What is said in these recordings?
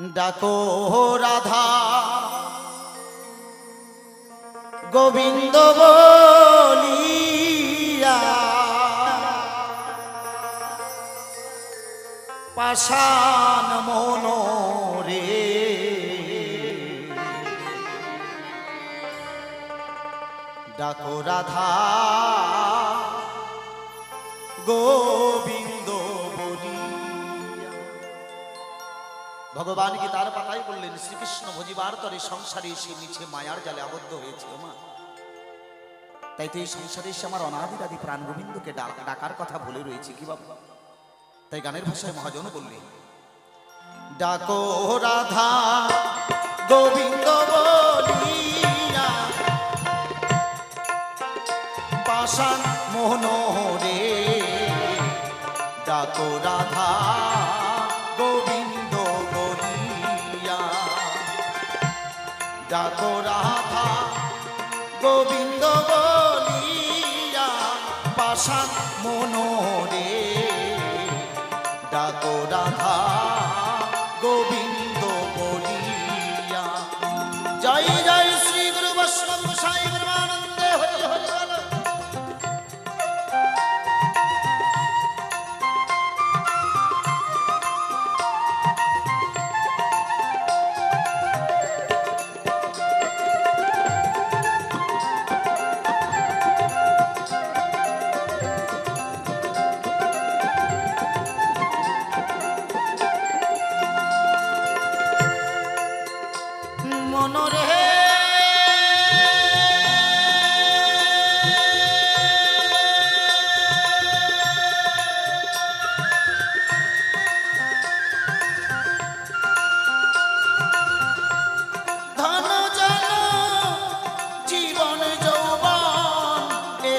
ডাকো রাধা। গোবিন্দ বলিয়া। পাষাণ মনোরে। ডাকো রাধা। গোবিন্দ ভগবান কি তার পাতায় বললেন? শ্রীকৃষ্ণ ভজিবার তরে সংসারে এসে নিচে মায়ার জালে আবদ্ধ হয়েছে মা তাই তো এই সংসারে এসে আমার অনাদিরাদি প্রাণ গোবিন্দকে ডাকার কথা বলে রয়েছে কি বাবা? তাই গানের ভাষায় মহাজন বললেন, ডাকো রাধা, গোবিন্দ পাষাণ মোহনরে ডাকো রাধা ডাকো রাধা গোবিন্দ বলিয়া পাশান মনোরে। ডাকো রাধা গোবিন্দ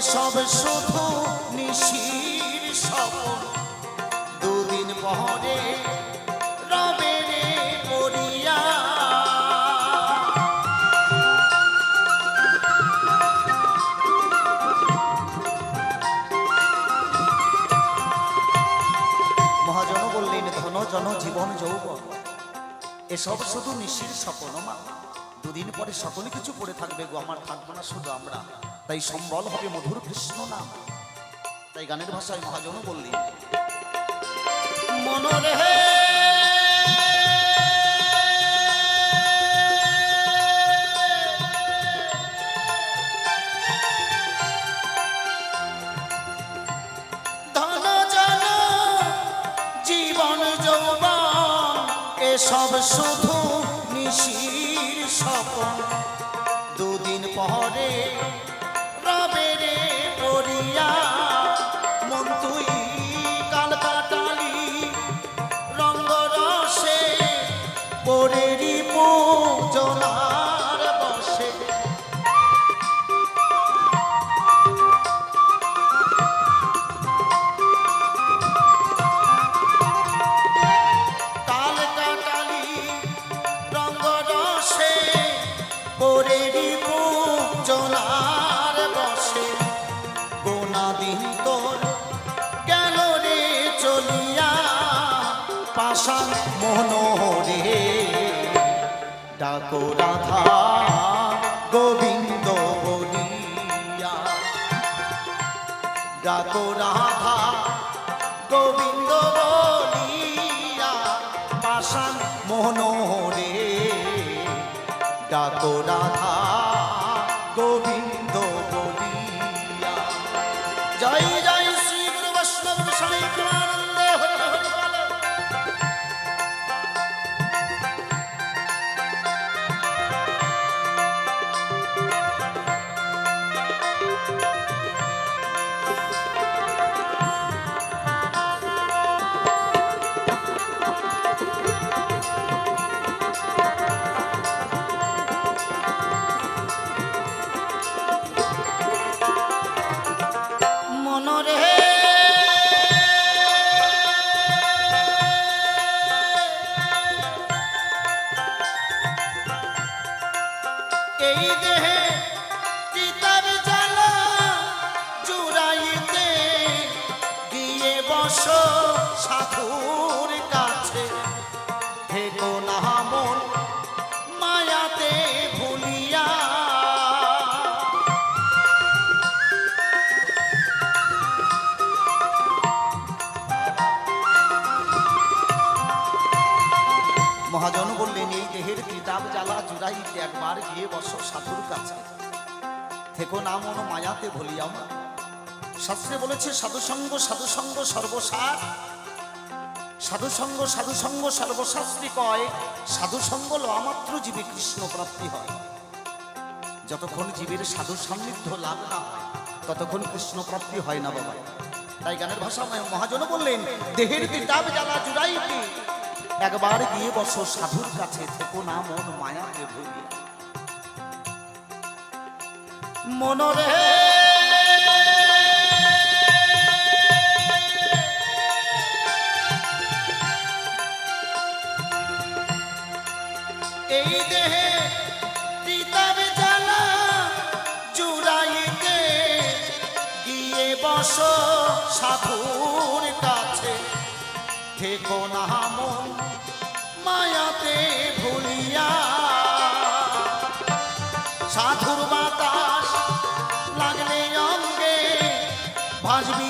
এসব শুধু নিশির স্বপন। দুদিন পরে মহাজন বললেন, ধন, জন, জীবন, যৌবন, এসব শুধু নিশির স্বপন মা। দুদিন পরে সকলে কিছু পড়ে থাকবে গো, আমার থাকব না শুধু আমরা। তাই সম্বল হবে মধুর কৃষ্ণ নাম। তাই গানের ভাষায় মহাজন জীবন এসব শুধু নিশির স্বপন। দুদিন পরে পাশান মনোরে ডাকো রাধা গোবিন্দ বলিয়া। ডাকো রাধা গোবিন্দ বলিয়া। পাশান মনোরে ডাকো রাধা গোবিন্দ জুড়াইতে একবার গিয়ে বসো সাধুর কাছে। থেকো না মন মায়াতে ভুলিয়া মা শাস্ত্রে বলেছে, সাধুসঙ্গ সাধুসঙ্গ, সর্বসার। সাধুসঙ্গ সাধুসঙ্গ, সর্বশাস্ত্রী কয়, সাধুসঙ্গ জীবে কৃষ্ণ প্রাপ্তি হয়। যতক্ষণ জীবের সাধু সান্নিধ্য লাভ না ততক্ষণ কৃষ্ণ প্রাপ্তি হয় না বাবা। তাই গানের ভাষা মহাজন বললেন, দেহের জ্বালা জুড়াইতে একবার গিয়ে বসো, সাধুর কাছে থেকো না, মন মায়াতে ভুলিয়া মনরে এই দেহে পিতাবে জ্বালা জুড়াইতে গিয়ে বস, সাধুর কাছে থেকো না, মন মায়াতে ভুলিয়া। সাধুর বাতাস লাগলে অঙ্গে ভাসবি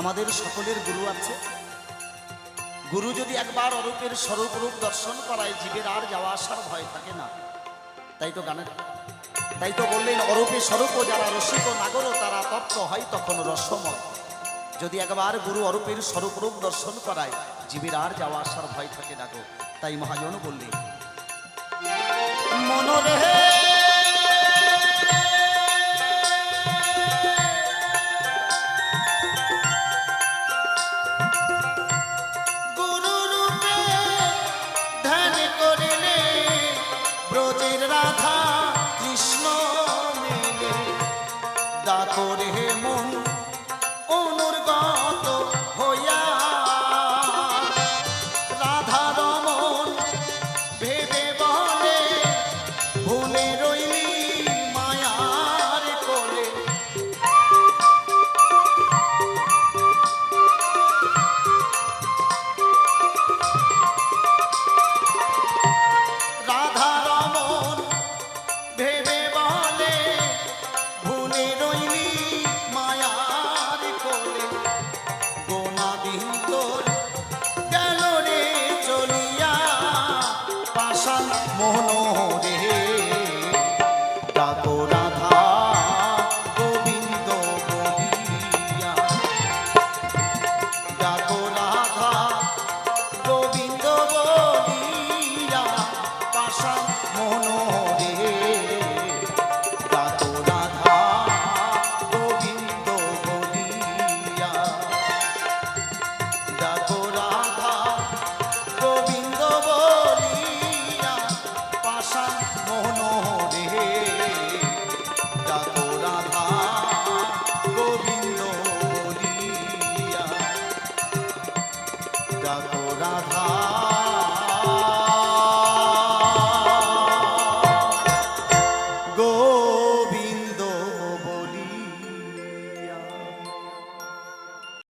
আমাদের সকলের গুরু আছে। গুরু যদি একবার অরূপের স্বরূপ রূপ দর্শন করায়, জীবের আর যাওয়া আসার ভয় থাকে না। তাই তো গানের তাই তো বললেন অরূপে স্বরূপ যারা রসিক নাগর, তারা তপ্ত হয় তখন রসময়। যদি একবার গুরু অরূপের স্বরূপ রূপ দর্শন করায়, জীবের আর যাওয়া আসার ভয় থাকে না গো। তাই মহাজন বললেন, মনরে রাধা